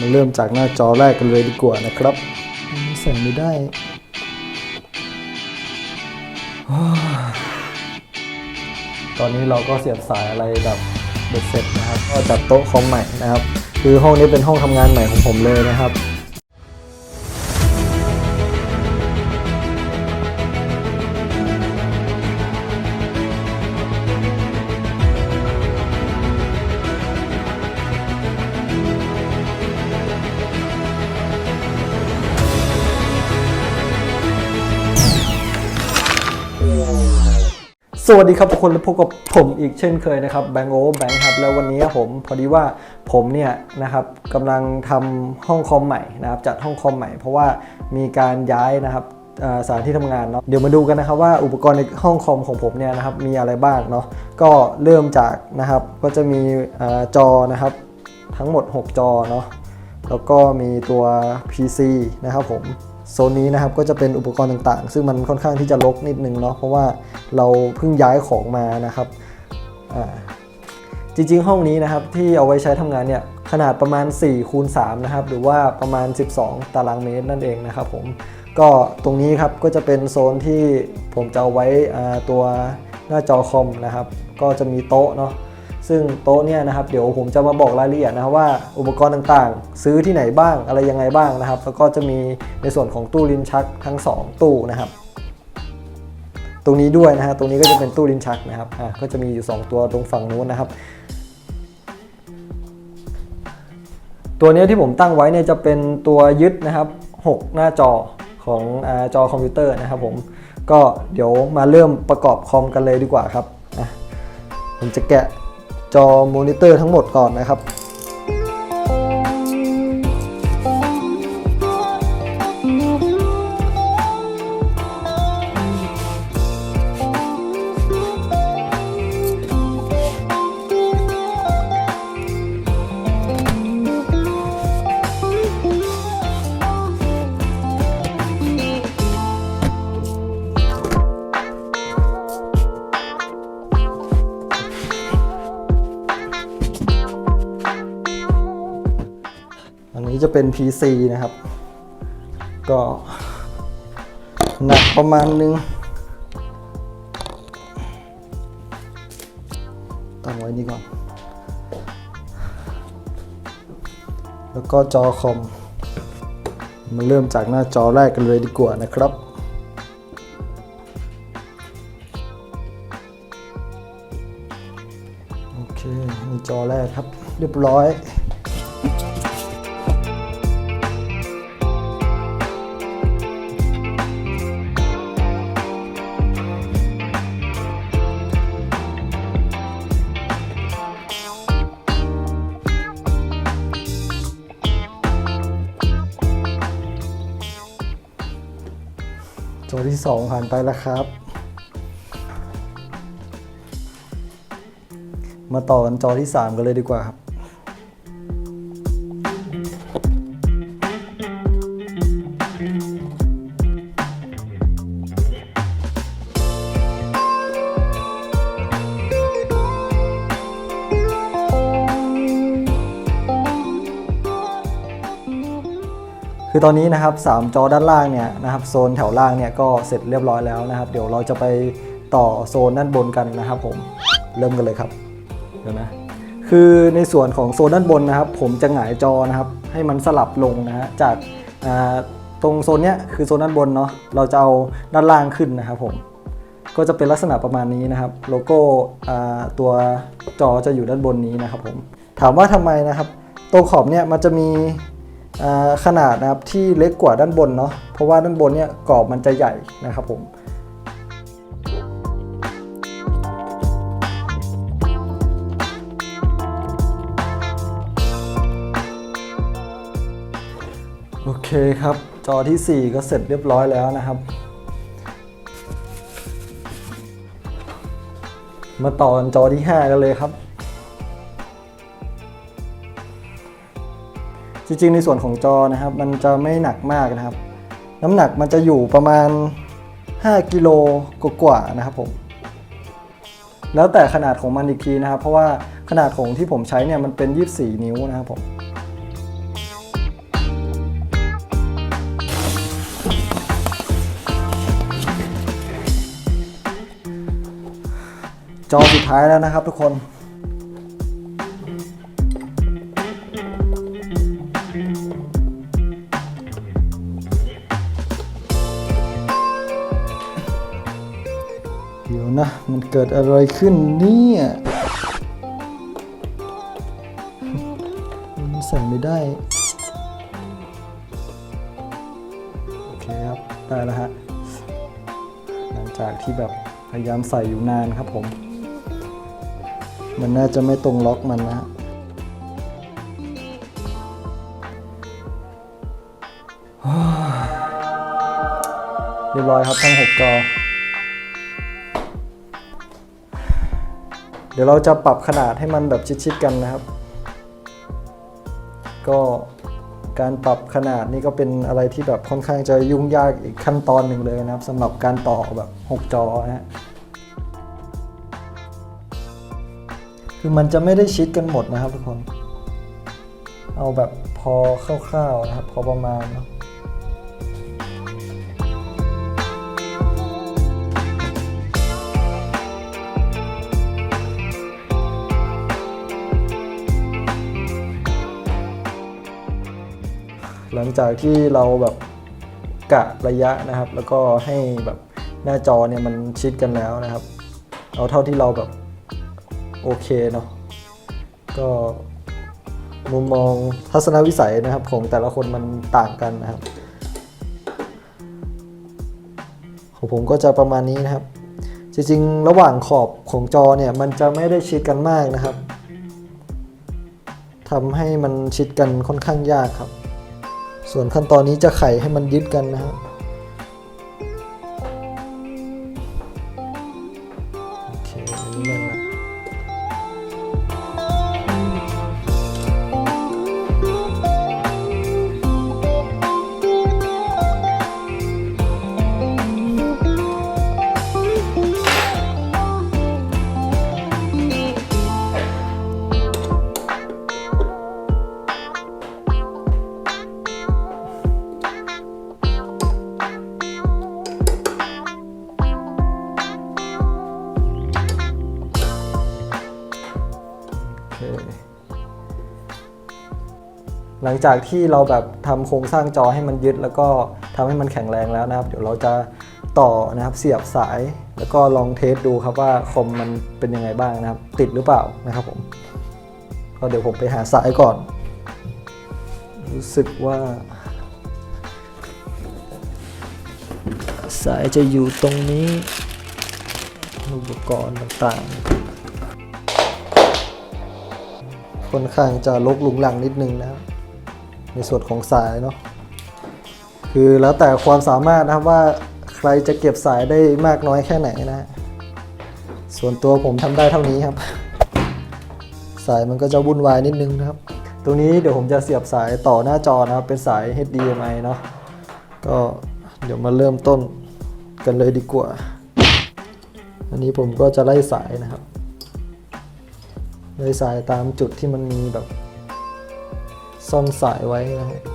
มาเริ่มจากหน้าจอแรกกันเลยดีกว่านะครับใส่ไม่ได้ตอนนี้เราก็เสียบสายอะไรแบบเบ็ดเสร็จนะครับ ก็จัดโต๊ะคอมใหม่นะครับ คือห้องนี้เป็นห้องทำงานใหม่ของผมเลยนะครับ สวัสดีครับทุกคนและพบกับผมอีกเช่นเคยนะครับแบงโอแบงค์ครับแล้ววันนี้ผมพอดีว่าผมเนี่ยนะครับกำลังทำห้องคอมใหม่นะครับจัดห้องคอมใหม่ เพราะว่ามีการย้ายนะครับสถานที่ทำงานเนาะเดี๋ยวมาดูกันนะครับว่าอุปกรณ์ในห้องคอมของผมเนี่ยนะครับมีอะไรบ้างเนาะก็เริ่มจากนะครับก็จะมีอจอนะครับทั้งหมด 6 จอเนาะแล้วก็มีตัว PC นะครับผม โซนนี้นะครับก็จะเป็นอุปกรณ์ต่างๆ ซึ่งมันค่อนข้างที่จะรกนิดนึงเนาะเพราะว่าเราเพิ่งย้ายของมานะครับจริงๆ ห้องนี้นะครับที่เอาไว้ใช้ทำงานเนี่ยขนาดประมาณ4คูณ3นะครับหรือว่าประมาณ 12 ตารางเมตรนั่นเองนะครับผมก็ตรงนี้ครับก็จะเป็นโซนที่ผมจะเอาไว้ตัวหน้าจอคอมนะครับ ก็จะมีโต๊ะเนาะ ซึ่งโต๊ะเนี่ยนะครับเดี๋ยวผมจะมาบอกรายละเอียดนะครับว่าอุปกรณ์ต่างๆ ซื้อที่ไหนบ้างอะไรยังไงบ้างนะครับ แล้วก็จะมีในส่วนของตู้ลิ้นชักทั้ง 2 ตู้นะครับ ตรงนี้ด้วยนะฮะตรงนี้ก็จะเป็นตู้ลิ้นชักนะครับอะก็จะมีอยู่ 2 ตัวตรงฝั่งนู้นนะครับ ตัวนี้ที่ผมตั้งไว้เนี่ยจะเป็นตัวยึดนะครับ 6 หน้าจอของอจอคอมพิวเตอร์นะครับผมก็เดี๋ยวมาเริ่มประกอบคอมกันเลยดีกว่าครับอะผมจะแกะ จอมอนิเตอร์ทั้งหมดก่อนนะครับ เป็น PC นะครับ ก็หนักประมาณนึงตั้งไว้นี่ก่อน แล้วก็จอคอม มาเริ่มจากหน้าจอแรกกันเลยดีกว่านะครับโอเคนี่จอแรกครับ เรียบร้อย จอที่สองผ่านไปแล้วครับ มาต่อกันจอที่ 3 กันเลยดีกว่าครับ คือตอนนี้นะครับ 3 จอด้านล่างเนี่ยนะครับโซนแถวล่างเนี่ยก็เสร็จเรียบร้อยแล้วนะครับ เดี๋ยวเราจะไปต่อโซนด้านบนกันนะครับผมเริ่มกันเลยครับเดี๋ยวนะคือในส่วนของโซนด้านบนนะครับ ผมจะหงายจอนะครับ ให้มันสลับลงนะฮะจากตรงโซนเนี้ยคือโซนด้านบนเนาะเราจะเอาด้านล่างขึ้นนะครับผมก็จะเป็นลักษณะประมาณนี้นะครับ โลโก้ตัวจอจะอยู่ด้านบนนี้นะครับผมถามว่าทำไมนะครับ ตรงขอบเนี่ยมันจะมี ขนาดนะครับที่เล็กกว่าด้านบนเนาะเพราะว่าด้านบนเนี่ยกรอบมันจะใหญ่นะครับผมโอเคครับ จอที่ 4 ก็เสร็จเรียบร้อยแล้วนะครับ มาต่อจอที่ 5 กันเลยครับ จริงๆในส่วนของจอนะครับ มันจะไม่หนักมากนะครับ น้ำหนักมันจะอยู่ประมาณ 5กิโลกว่าๆนะครับผมแล้วแต่ขนาดของมันอีกทีนะครับ เพราะว่าขนาดของที่ผมใช้เนี่ยมันเป็น 24 นิ้วนะครับผมจอสุดท้ายแล้วนะครับทุกคน นะ มันเกิดอะไรขึ้นเนี่ยมันใส่ไม่ได้ โอเคครับ ได้แล้วฮะ หลังจากที่แบบพยายามใส่อยู่นานครับผม มันน่าจะไม่ตรงล็อกมันนะฮะเรียบร้อยครับทั้ง 6 จอ เดี๋ยวเราจะปรับขนาดให้มันแบบชิดๆกันนะครับ ก็การปรับขนาดนี่ก็เป็นอะไรที่แบบค่อนข้างจะยุ่งยากอีกขั้นตอนหนึ่งเลยนะครับสำหรับการต่อแบบ 6 จอนะฮะคือมันจะไม่ได้ชิดกันหมดนะครับทุกคน เอาแบบพอคร่าวๆนะครับ พอประมาณนะ หลังจากที่เราแบบกะระยะนะครับ แล้วก็ให้แบบหน้าจอเนี่ยมันชิดกันแล้วนะครับ เอาเท่าที่เราแบบโอเคเนาะก็มุมมองทัศนวิสัยนะครับ ของแต่ละคนมันต่างกันนะครับ ของผมก็จะประมาณนี้นะครับ จริงๆ ระหว่างขอบของจอเนี่ยมันจะไม่ได้ชิดกันมากนะครับทำให้มันชิดกันค่อนข้างยากครับ ส่วนขั้นตอนนี้จะไขให้มันยึดกันนะครับ หลังจากที่เราแบบทำโครงสร้างจอให้มันยึด แล้วก็ทำให้มันแข็งแรงแล้วนะครับ เดี๋ยวเราจะต่อนะครับเสียบสาย แล้วก็ลองเทสดูครับว่าคอมมันเป็นยังไงบ้างนะครับ ติดหรือเปล่านะครับผมก็เดี๋ยวผมไปหาสายก่อน รู้สึกว่า สายจะอยู่ตรงนี้อุปกรณ์ต่างๆค่อนข้างจะลกหลุงหลังนิดนึงนะครับ ในส่วนของสายเนาะคือแล้วแต่ความสามารถนะครับว่าใครจะเก็บสายได้มากน้อยแค่ไหนนะฮะส่วนตัวผมทำได้เท่านี้ครับ สายมันก็จะวุ่นวายนิดนึงนะครับ ตรงนี้เดี๋ยวผมจะเสียบสายต่อหน้าจอนะครับ เป็นสาย HDMI เนาะก็เดี๋ยวมาเริ่มต้นกันเลยดีกว่า อันนี้ผมก็จะไล่สายนะครับ ไล่สายตามจุดที่มันมีแบบ ซ่อนสายไว้นะครับ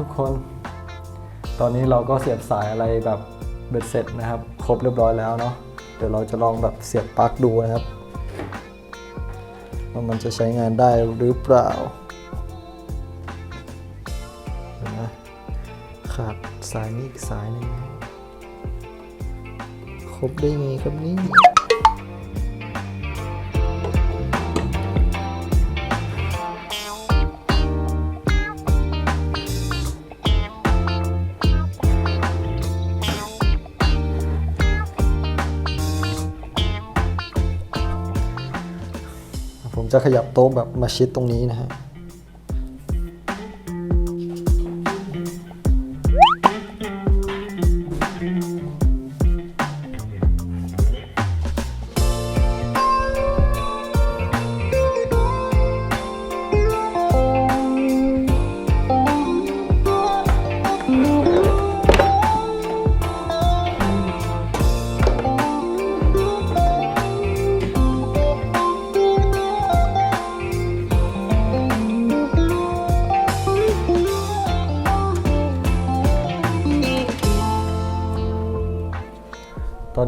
ทุกคน ตอนนี้เราก็เสียบสายอะไรแบบเบ็ดเสร็จนะครับ ครบเรียบร้อยแล้วเนาะเดี๋ยวเราจะลองแบบเสียบปลั๊กดูนะครับว่ามันจะใช้งานได้หรือเปล่านะขาดสายนี้อีกสายหนึงครบได้ไงครับนี่ จะขยับโต๊ะแบบมาชิดตรงนี้นะฮะ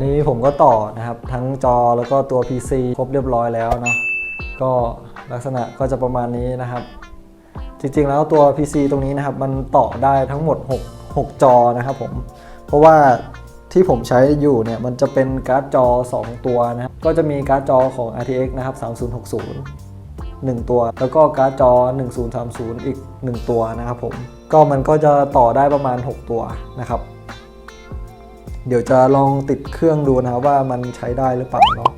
นี้ผมก็ต่อนะครับ ทั้งจอแล้วก็ตัว PC ครบเรียบร้อยแล้วเนาะก็ลักษณะก็จะประมาณนี้นะครับ จริงๆแล้วตัว PC ตรงนี้นะครับ มันต่อได้ทั้งหมด 6 6 จอนะครับผมเพราะว่าที่ผมใช้อยู่เนี่ยมันจะเป็นการ์ดจอ 2 ตัวนะครับก็จะมีการ์ดจอของ RTX นะครับ 3060 1 ตัว แล้วก็การ์ดจอ 1030 อีก 1 ตัวนะครับผม ก็มันก็จะต่อได้ประมาณ 6 ตัวนะครับ เดี๋ยวจะลองติดเครื่องดูนะครับว่ามันใช้ได้หรือเปล่าเนาะ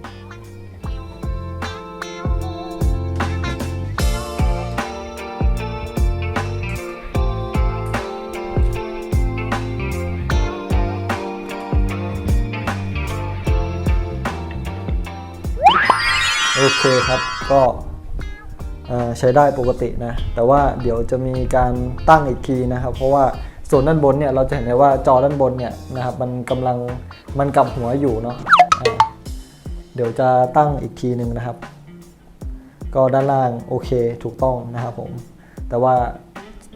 โอเคครับก็ใช้ได้ปกตินะ แต่ว่าเดี๋ยวจะมีการตั้งอีกทีนะครับ เพราะว่า ส่วนด้านบนเนี่ยเราจะเห็นได้ว่าจอด้านบนเนี่ยนะครับมันกำลังมันกลับหัวอยู่เนาะเดี๋ยวจะตั้งอีกทีหนึ่งนะครับ ก็ด้านล่างโอเคถูกต้องนะครับผมแต่ว่า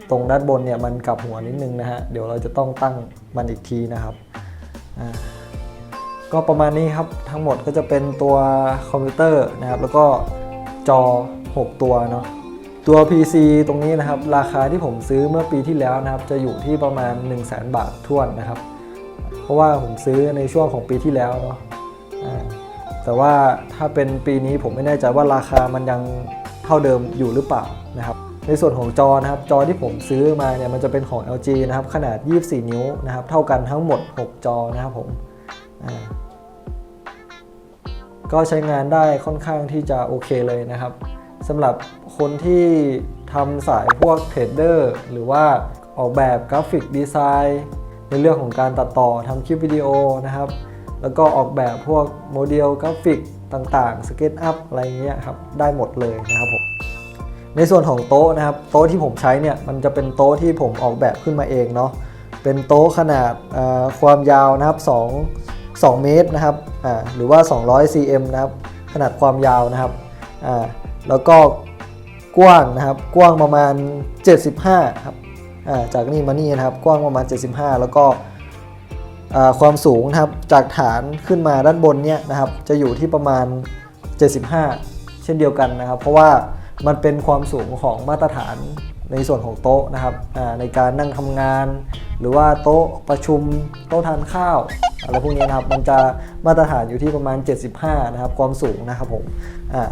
ตรงด้านบนเนี่ยมันกลับหัวนิดนึงนะฮะเดี๋ยวเราจะต้องตั้งมันอีกทีนะครับก็ประมาณนี้ครับทั้งหมดก็จะเป็นตัวคอมพิวเตอร์นะครับ แล้วก็จอ 6 ตัวเนาะ ตัว PC ตรงนี้นะครับราคาที่ผมซื้อเมื่อปีที่แล้วนะครับจะอยู่ที่ประมาณ 1 0 0 0 0แบาททวนนะครับ เพราะว่าผมซื้อในช่วงของปีที่แล้วเนาะแต่ว่าถ้าเป็นปีนี้ผมไม่แน่ใจว่าราคามันยังเท่าเดิมอยู่หรือเปล่านะครับในส่วนของจอนะครับจอที่ผมซื้อมาเนี่ยมันจะเป็นของ LG นะครับขนาด 24 นิ้วนะครับเท่ากันทั้งหมด 6 จอนะครับผมก็ใช้งานได้ค่อนข้างที่จะโอเคเลยนะครับ สำหรับคนที่ทำสายพวกเทรดเดอร์หรือว่าออกแบบกราฟิกดีไซน์ในเรื่องของการตัดต่อทำคลิปวิดีโอนะครับ แล้วก็ออกแบบพวกโมเดลกราฟิกต่างๆสเก็ตอัพอะไรเงี้ยครับได้หมดเลยนะครับผมในส่วนของโต๊ะนะครับ โต๊ะที่ผมใช้เนี่ยมันจะเป็นโต๊ะที่ผมออกแบบขึ้นมาเองเนาะเป็นโต๊ะขนาดความยาวนะครับ2 2 เมตรนะครับอ่าหรือว่า 200 cm นะครับขนาดความยาวนะครับ แล้วก็กว้างนะครับ กว้างประมาณ 75 ครับอ่าจากนี่มานี่นะครับ กว้างประมาณ 75 แล้วก็ความสูงนะครับ จากฐานขึ้นมาด้านบนเนี่ยนะครับ จะอยู่ที่ประมาณ 75 เช่นเดียวกันนะครับ เพราะว่ามันเป็นความสูงของมาตรฐานในส่วนของโต๊ะนะครับในการนั่งทำงาน หรือว่าโต๊ะประชุมโต๊ะทานข้าวอะไรพวกนี้นะครับ มันจะมาตรฐานอยู่ที่ประมาณ 75 นะครับ ความสูงนะครับผม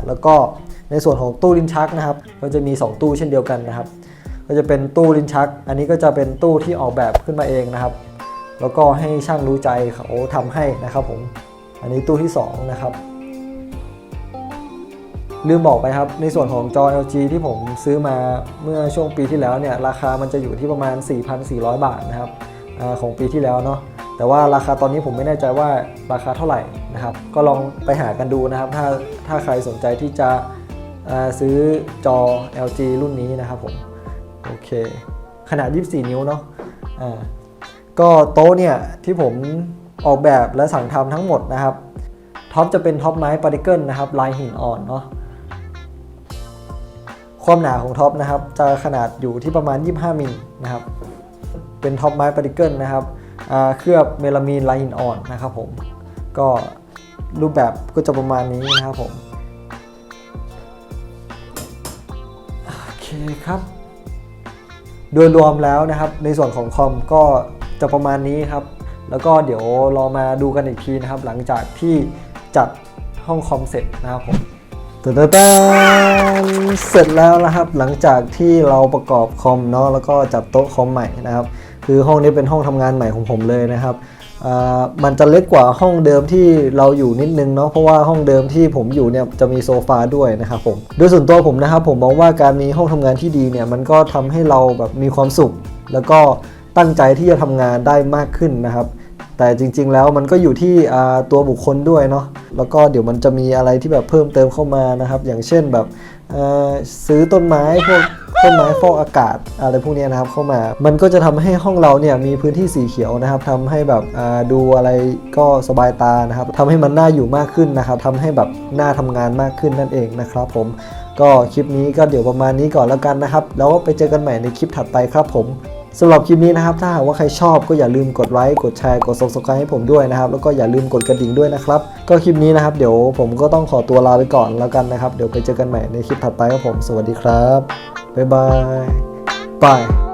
แล้วก็ ในส่วนของตู้ลิ้นชักนะครับ ก็จะมี 2 ตู้เช่นเดียวกันนะครับ ก็จะเป็นตู้ลิ้นชัก อันนี้ก็จะเป็นตู้ที่ออกแบบขึ้นมาเองนะครับ แล้วก็ให้ช่างรู้ใจเขาทำให้นะครับผม อันนี้ตู้ที่ 2 นะครับ ลืมบอกไปครับ ในส่วนของจอ LG ที่ผมซื้อมาเมื่อช่วงปีที่แล้วเนี่ย ราคามันจะอยู่ที่ประมาณ 4,400 บาทนะครับอของปีที่แล้วเนาะแต่ว่าราคาตอนนี้ผมไม่แน่ใจว่าราคาเท่าไหร่นะครับ ก็ลองไปหากันดูนะครับ ถ้าถ้าใครสนใจที่จะ ซื้อจอ LG รุ่นนี้นะครับผมโอเคขนาด 24 นิ้วเนาะอ่าก็โต๊ะเนี่ยที่ผมออกแบบและสั่งทำทั้งหมดนะครับท็อปจะเป็นท็อปไม้ปาร์ติเกิลนะครับลายหินอ่อนเนาะความหนาของท็อปนะครับจะขนาดอยู่ที่ประมาณ 25 มิลนะครับเป็นท็อปไม้ปาร์ติเกิลนะครับเคลือบเมลามีนลายหินอ่อนนะครับผมก็รูปแบบก็จะประมาณนี้นะครับผม คครับ โดยรวมแล้วนะครับ ในส่วนของคอมก็จะประมาณนี้ครับ แล้วก็เดี๋ยวรอมาดูกันอีกทีนะครับ หลังจากที่จัดห้องคอมเสร็จนะครับผมตะตะตนเสร็จแล้วนะครับ หลังจากที่เราประกอบคอมเนาะแล้วก็จัดโต๊ะคอมใหม่นะครับ คือห้องนี้เป็นห้องทำงานใหม่ของผมเลยนะครับ มันจะเล็กกว่าห้องเดิมที่เราอยู่นิดนึงเนาะเพราะว่าห้องเดิมที่ผมอยู่เนี่ยจะมีโซฟาด้วยนะครับผมโดยส่วนตัวผมนะครับผมมองว่าการมีห้องทำงานที่ดีเนี่ยมันก็ทำให้เราแบบมีความสุข แล้วก็ตั้งใจที่จะทำงานได้มากขึ้นนะครับ แต่จริง ๆ แล้วมันก็อยู่ที่ตัวบุคคลด้วยเนาะแล้วก็เดี๋ยวมันจะมีอะไรที่แบบเพิ่มเติมเข้ามานะครับ อย่างเช่นแบบซื้อต้นไม้พวก ต้นไม้ฟอกอากาศอะไรพวกนี้นะครับเข้ามา มันก็จะทำให้ห้องเราเนี่ยมีพื้นที่สีเขียวนะครับทำให้แบบดูอะไรก็สบายตานะครับทำให้มันน่าอยู่มากขึ้นนะครับทำให้แบบน่าทำงานมากขึ้นนั่นเองนะครับผมก็คลิปนี้ก็เดี๋ยวประมาณนี้ก่อนแล้วกันนะครับ แล้วไปเจอกันใหม่ในคลิปถัดไปครับผมสำหรับคลิปนี้นะครับ ถ้าหากว่าใครชอบก็อย่าลืมกดไลค์กดแชร์กด subscribe ให้ผมด้วยนะครับ แล้วก็อย่าลืมกดกระดิ่งด้วยนะครับ ก็คลิปนี้นะครับ เดี๋ยวผมก็ต้องขอตัวลาไปก่อนแล้วกันนะครับ เดี๋ยวไปเจอกันใหม่ในคลิปถัดไปครับผม สวัสดีครับ บ๊ายบายบาย